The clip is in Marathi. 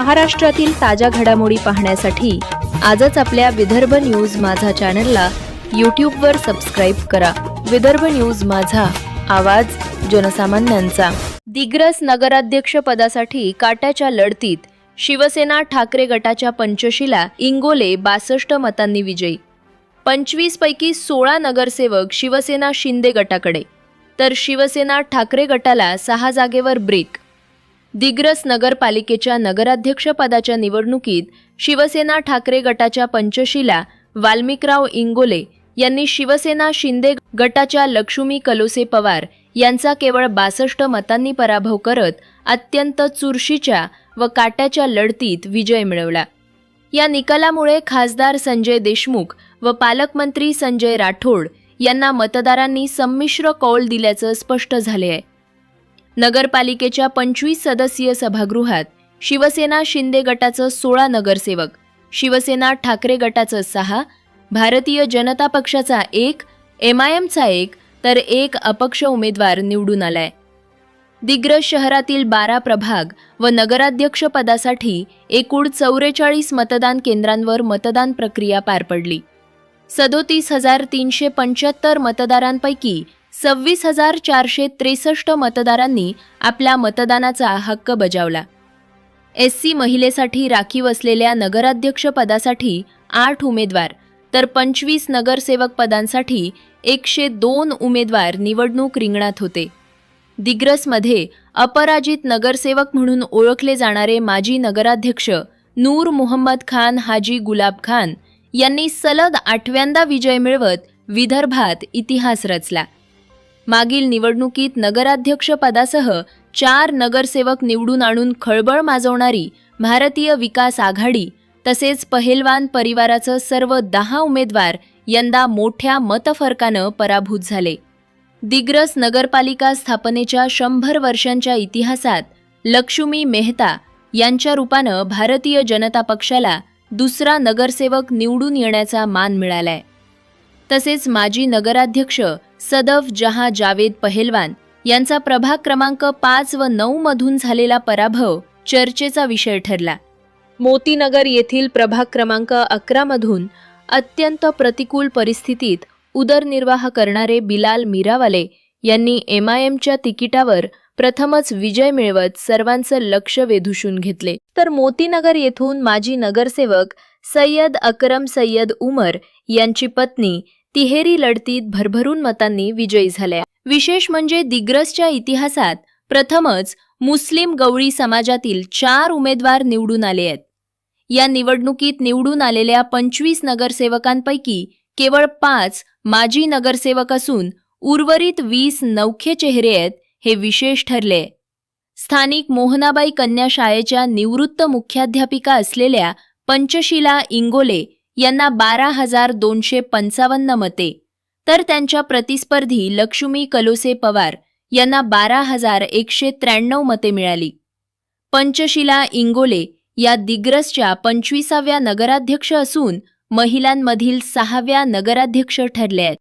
महाराष्ट्रातील ताज्या घडामोडी पाहण्यासाठी आजच आपल्या विदर्भ न्यूज माझा चॅनलला यूट्यूबवर सबस्क्राईब करा. विदर्भ न्यूज माझा आवाज जनसामान्यांचा. दिग्रस नगराध्यक्ष पदासाठी काट्याच्या लढतीत शिवसेना ठाकरे गटाच्या पंचशीला इंगोले बासष्ट मतांनी विजयी. पंचवीस पैकी सोळा नगरसेवक शिवसेना शिंदे गटाकडे. तर शिवसेना ठाकरे गटाला सहा जागेवर ब्रेक दिग्रस नगरपालिकेच्या नगराध्यक्षपदाच्या निवडणुकीत शिवसेना ठाकरे गटाच्या पंचशीला वाल्मिकराव इंगोले यांनी शिवसेना शिंदे गटाच्या लक्ष्मी कलोसे पवार यांचा केवळ बासष्ट मतांनी पराभव करत अत्यंत चुरशीच्या व काट्याच्या लढतीत विजय मिळवला. या निकालामुळे खासदार संजय देशमुख व पालकमंत्री संजय राठोड यांना मतदारांनी संमिश्र कौल दिल्याचं स्पष्ट झाले आहे नगरपालिकेच्या पंचवीस सदस्यीय सभागृहात शिवसेना शिंदे गटाचं सोळा नगरसेवक शिवसेना ठाकरे गटाचं सहा भारतीय जनता पक्षाचा एक एम आय एमचा एक तर एक अपक्ष उमेदवार निवडून आलाय. दिग्रज शहरातील बारा प्रभाग व नगराध्यक्षपदासाठी एकूण चौवेचाळीस मतदान केंद्रांवर मतदान प्रक्रिया पार पडली. सदोतीस हजार तीनशे पंच्याहत्तर मतदारांपैकी सव्वीस हजार चारशे त्रेसष्ट मतदारांनी आपला मतदानाचा हक्क बजावला. एस सी महिलेसाठी राखीव असलेल्या नगराध्यक्षपदासाठी आठ उमेदवार तर पंचवीस नगरसेवक पदांसाठी एकशे दोन उमेदवार निवडणूक रिंगणात होते. दिग्रसमध्ये अपराजित नगरसेवक म्हणून ओळखले जाणारे माजी नगराध्यक्ष नूर मुहम्मद खान हाजी गुलाब खान यांनी सलग आठव्यांदा विजय मिळवत विदर्भात इतिहास रचला. मागील निवडणुकीत नगराध्यक्षपदासह चार नगरसेवक निवडून आणून खळबळ माजवणारी भारतीय विकास आघाडी तसेच पहेलवान परिवाराचं सर्व दहा उमेदवार यंदा मोठ्या मतफरकानं पराभूत झाले. दिग्रस नगरपालिका स्थापनेच्या शंभर वर्षांच्या इतिहासात लक्ष्मी मेहता यांच्या रूपानं भारतीय जनता पक्षाला दुसरा नगरसेवक निवडून येण्याचा मान मिळालाय. तसेच माजी नगराध्यक्ष सदफ जहा जावेद पहेलवान यांचा प्रभाग क्रमांक पाच व नऊ मधून झालेला पराभव चर्चेचा विषय ठरला. मोतीनगर येथील प्रभाग क्रमांक अकरा मधून अत्यंत प्रतिकूल परिस्थितीत उदरनिर्वाह करणारे बिलाल मीरावाले यांनी एम आय एमच्या तिकिटावर प्रथमच विजय मिळवत सर्वांचं लक्ष वेधुशून घेतले. तर मोतीनगर येथून माजी नगरसेवक सय्यद अकरम सय्यद उमर यांची पत्नी तिहेरी लढतीत भरभरून मतांनी विजयी झाल्या. विशेष म्हणजे दिग्रसच्या इतिहासात प्रथमच मुस्लिम गवळी समाजातील चार उमेदवार निवडून आले आहेत. या निवडणुकीत निवडून आलेल्या पंचवीस नगरसेवकांपैकी केवळ पाच माजी नगरसेवक असून उर्वरित वीस नौखे चेहरे आहेत हे विशेष ठरले. स्थानिक मोहनाबाई कन्या शाळेच्या निवृत्त मुख्याध्यापिका असलेल्या पंचशिला इंगोले यांना बारा हजार दोनशे पंचावन्न मते. तर त्यांच्या प्रतिस्पर्धी लक्ष्मी कलोसे पवार यांना बारा हजार एकशे त्र्याण्णव मते मिळाली. पंचशिला इंगोले या दिग्रसच्या पंचवीसाव्या नगराध्यक्ष असून महिलांमधील सहाव्या नगराध्यक्ष ठरल्या आहेत.